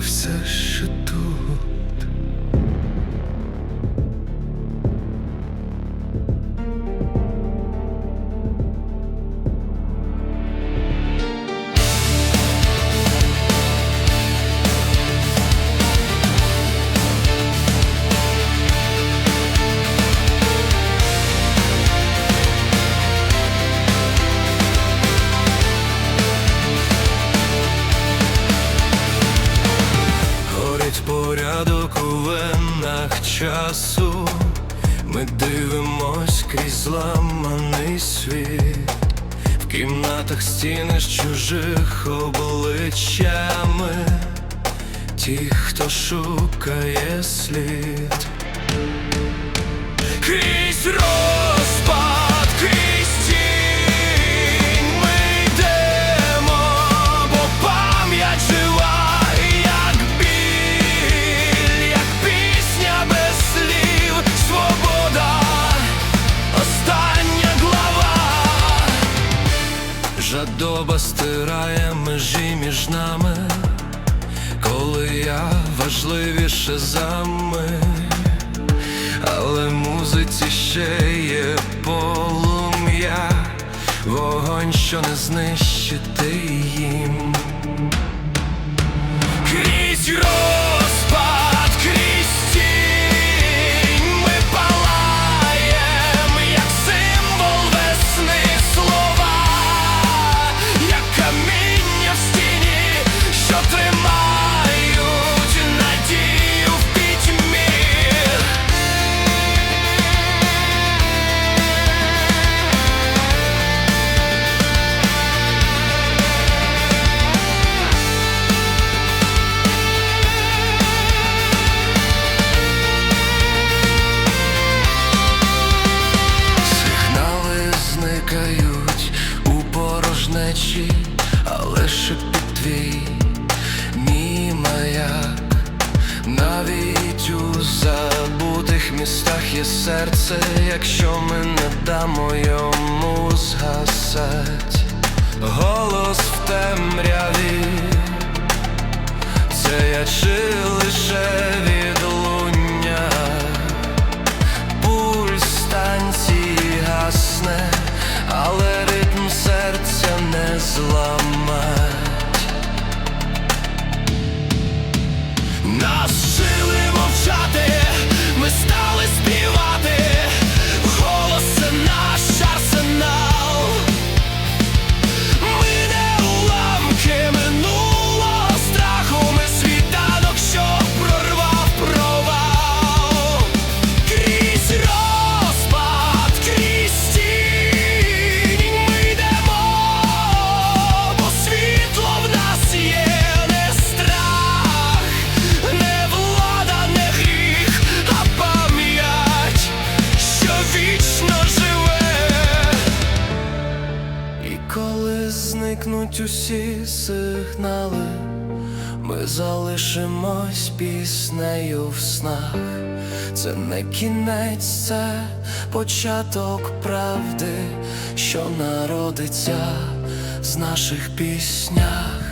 все ще тут. Часу, ми дивимось крізь зламаний світ, в кімнатах стіни з чужих обличчями, ті, хто шукає слід. Крізь Жадоба стирає межі між нами, коли я важливіше за мить. Але музиці ще є полум'я, вогонь, що не знищити їм. Але шепіт твій мій маяк навіть у забутих містах є серце, якщо ми не дамо йому згасать. Голос в темряві, зникнуть усі сигнали, ми залишимось піснею в снах. Це не кінець, це початок правди, що народиться з наших піснях.